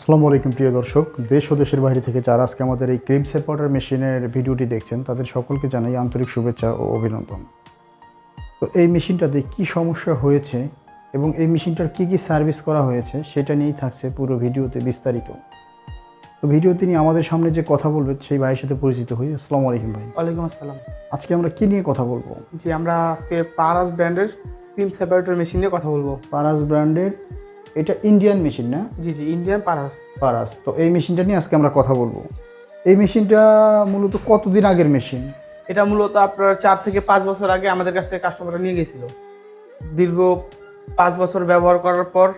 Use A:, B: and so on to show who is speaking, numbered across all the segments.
A: আসসালামু আলাইকুম প্রিয় দর্শক। দেশ ও দেশের বাইরে থেকে যারা আজকে আমাদের এই ক্রিম সেপারেটার মেশিনের ভিডিওটি দেখছেন তাদের সকলকে জানাই আন্তরিক শুভেচ্ছা ও অভিনন্দন। তো এই মেশিনটাতে কি সমস্যা হয়েছে এবং এই মেশিনটার কি কি সার্ভিস করা হয়েছে সেটা নিয়েই থাকছে পুরো ভিডিওতে বিস্তারিত। তো ভিডিও তিনি আমাদের সামনে যে কথা বলবেন সেই ভাইয়ের সাথে পরিচিত হই। আসসালামু আলাইকুম ভাই।
B: ওয়ালাইকুম আসসালাম।
A: আজকে আমরা কি নিয়ে কথা বলব?
B: জি আমরা আজকে পারাস ব্র্যান্ডের ক্রিম সেপারেটর মেশিন নিয়ে কথা বলব।
A: পারাস ব্র্যান্ডের এটা ইন্ডিয়ান মেশিন না?
B: জি জি ইন্ডিয়ান পারাস
A: পারাস তো এই মেশিনটা নিয়ে আজকে আমরা কথা বলব। এই মেশিনটা মূলত কতদিন আগের মেশিন
B: এটা মূলত আপনার চার থেকে পাঁচ বছর আগে আমাদের কাছে কাস্টমাররা নিয়ে গেছিল। দীর্ঘ পাঁচ বছর ব্যবহার করার পর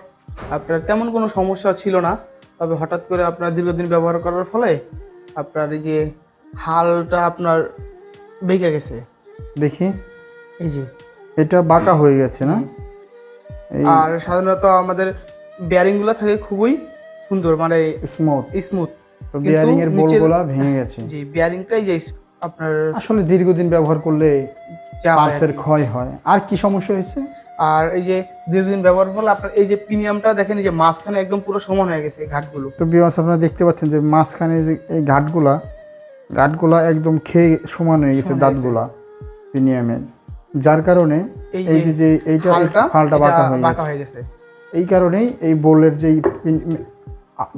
B: আপনার তেমন কোনো সমস্যা ছিল না তবে হঠাৎ করে আপনার দীর্ঘদিন ব্যবহার করার ফলে আপনার এই যে হালটা আপনার বেঁকে গেছে।
A: দেখি।
B: এই যে।
A: এটা বাঁকা হয়ে গেছে না?
B: আর সাধারণত আমাদের বেয়ারিংগুলো থাকে খুবই সুন্দর মানে
A: স্মুথ
B: স্মুথ
A: বিয়ারিং এর বোলগুলা ভেঙে গেছে।
B: জি বেয়ারিংটাই যে আপনার
A: আসলে দীর্ঘদিন ব্যবহার করলে পার্সের ক্ষয় হয়। আর কি সমস্যা হয়েছে?
B: আর এই যে দীর্ঘদিন ব্যবহার করলে আপনার এই যে প্রিমিয়ামটা দেখেন এই যে মাঝখানে একদম পুরো সমান হয়ে গেছে ঘাটগুলো।
A: তো বিয়ার্স আপনারা দেখতে পাচ্ছেন যে মাঝখানে যে এই ঘাটগুলা ঘাটগুলা একদম খেয়ে সমান হয়ে গেছে দাঁতগুলা প্রিমিয়ামের যার কারণে
B: এই যে
A: এইটা
B: ফালটা
A: বাঁকা হয়ে গেছে। এই কারণেই এই বোলের যেই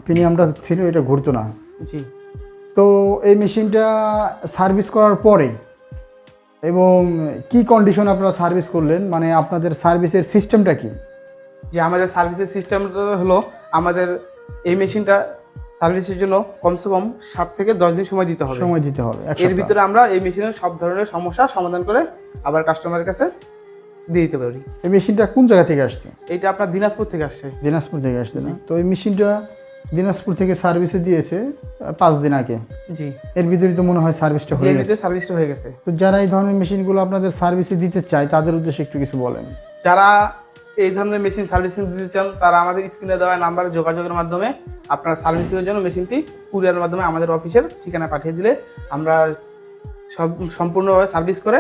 A: প্রিমিয়ামটা ছিল এটা ঘুরতো না।
B: জি।
A: তো এই মেশিনটা সার্ভিস করার পরে এবং কি কন্ডিশন আপনারা সার্ভিস করলেন? মানে আপনাদের সার্ভিসের সিস্টেমটা কি?
B: যে আমাদের সার্ভিসের সিস্টেমটা হলো আমাদের এই মেশিনটা সার্ভিসের জন্য কমসে কম সাত থেকে দশ দিন সময় দিতে হবে।
A: সময় দিতে হবে
B: এর ভিতরে আমরা এই মেশিনের সব ধরনের সমস্যা সমাধান করে আবার কাস্টমারের কাছে দিয়ে দিতে পারি।
A: এই মেশিনটা কোন জায়গা থেকে আসছে?
B: এইটা আপনার দিনাজপুর থেকে আসছে।
A: দিনাজপুর থেকে আসছে না? তো এই মেশিনটা দিনাজপুর থেকে সার্ভিসে দিয়েছে পাঁচ দিন আগে।
B: জি।
A: এর ভিতরে তো মনে হয় সার্ভিসটা হয়ে গেছে।
B: সার্ভিসটা হয়ে গেছে।
A: তো যারা এই ধরনের মেশিনগুলো আপনাদের সার্ভিসে দিতে চায় তাদের উদ্দেশ্যে একটু কিছু বলেন।
B: যারা এই ধরনের মেশিন সার্ভিসিং দিতে চান তারা আমাদের স্ক্রিনে দেওয়া নাম্বারে যোগাযোগের মাধ্যমে আপনার সার্ভিসিংয়ের জন্য মেশিনটি কুরিয়ারের মাধ্যমে আমাদের অফিসের ঠিকানা পাঠিয়ে দিলে আমরা সব সম্পূর্ণভাবে সার্ভিস করে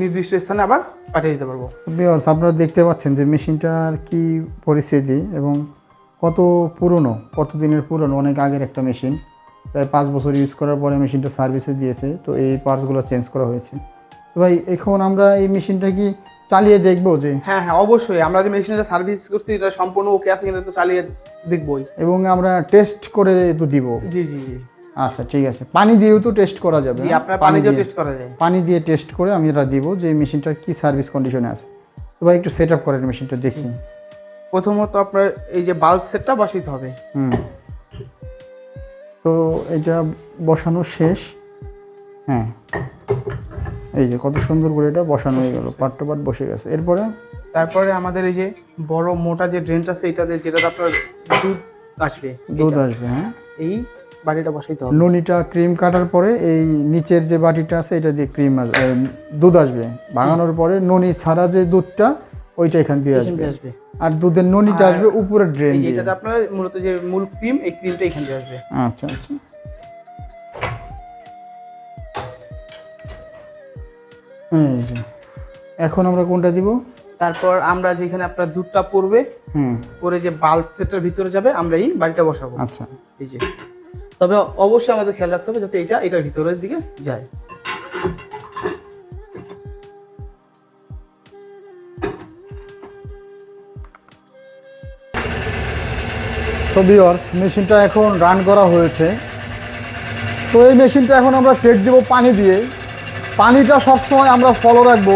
B: নির্দিষ্ট স্থানে আবার পাঠিয়ে দিতে পারব।
A: বিয়ার্স আপনারা দেখতে পাচ্ছেন যে মেশিনটার কি পরিস্থিতি এবং কত পুরনো কত দিনের পুরনো অনেক আগের একটা মেশিন। প্রায় পাঁচ বছর ইউজ করার পরে মেশিনটা সার্ভিসে দিয়েছে তো এই পার্টসগুলো চেঞ্জ করা হয়েছে। তো ভাই এখন আমরা এই মেশিনটা কি চালিয়ে দেখব যে?
B: হ্যাঁ হ্যাঁ অবশ্যই। আমরা যে মেশিনটা সার্ভিস করছি এটা সম্পূর্ণ ওকে আছে কিনা তো চালিয়ে দেখবই।
A: এবং আমরা টেস্ট করে তো দিব।
B: জি জি জি।
A: আচ্ছা ঠিক আছে। পানি দিয়েও তো টেস্ট করা যাবে
B: জি আপনার পানি দিয়ে টেস্ট করা যায়।
A: পানি দিয়ে টেস্ট করে আমি এটা দিব যে মেশিনটার কি সার্ভিস কন্ডিশনে আছে। তো ভাই একটু সেট আপ করেন মেশিনটা দেখি।
B: প্রথমত আপনার এই যে বাল্ব সেটটা বসাইতে হবে।
A: হুম। তো এটা বসানো শেষ। হ্যাঁ। এই যে কত সুন্দর করে এটা বসানো হয়ে গেল পার্ট টু পার্ট বসে গেছে। এরপরে?
B: তারপরে আমাদের এই যে বড় মোটা যে ড্রেনটা আছে এটাতে যেটাতে আপনার দুধ আসবে
A: দুধ আসবে হ্যাঁ।
B: এই বাড়িটা বসাইতে হবে।
A: নুনিটা ক্রিম কাটার পরে এই নিচের যে বাটিটা আছে এটা দিয়ে ক্রিম দুধ আসবে। ভাঙানোর পরে ননি ছাড়া যে দুধটা ওইটা এখান দিয়ে আসবে। আর দুধের ননিটা আসবে উপরে ড্রেন দিয়ে।
B: এটাতে আপনার মূলত যে মূল ক্রিম এই ক্রিমটা এখান দিয়ে আসবে।
A: আচ্ছা আচ্ছা। এখন আমরা কোনটা দিব?
B: তারপর আমরা যেখানে আপনার দুধটা পড়বে
A: হুম।
B: পরে যে বাল্ব সেটের ভিতরে যাবে আমরা এই বাড়িটা বসাবো।
A: আচ্ছা।
B: এই যে। তবে অবশ্যই আমাদের খেয়াল রাখতে হবে যাতে এটা, এটার ভিতরের দিকে যায়।
A: তো বিয়ার্স মেশিনটা এখন রান করা হয়েছে। তো এই মেশিনটা এখন আমরা চেক দেব পানি দিয়ে। পানিটা সবসময় আমরা ফলো রাখব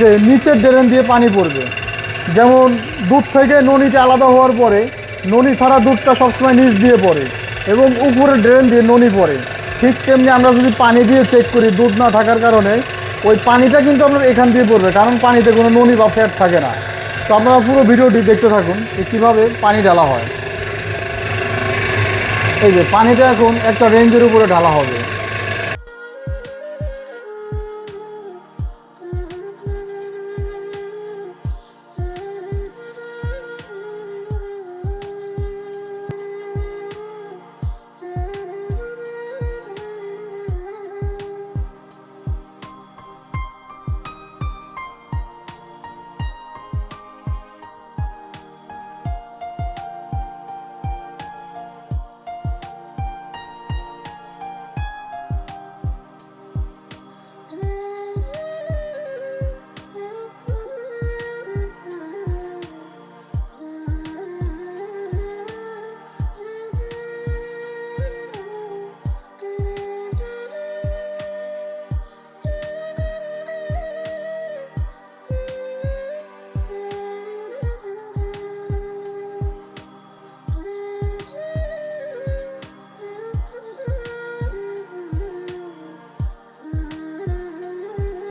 A: যে নিচের ড্রেন দিয়ে পানি পড়বে। যেমন দুধ থেকে ননিটা আলাদা হওয়ার পরে ননি ছাড়া দুধটা সবসময় নিচ দিয়ে পড়ে। এবং উপরে ড্রেন দিয়ে ননি পড়ে। ঠিক তেমনি আমরা যদি পানি দিয়ে চেক করি দুধ না থাকার কারণে, ওই পানিটা কিন্তু আপনার এখান দিয়ে পড়বে, কারণ পানিতে কোনো ননি বা ফ্যাট থাকে না। তো আপনারা পুরো ভিডিওটি দেখতে থাকুন যে কীভাবে পানি ঢালা হয়। এই যে, পানিটা এখন একটা রেঞ্জের উপরে ঢালা হবে।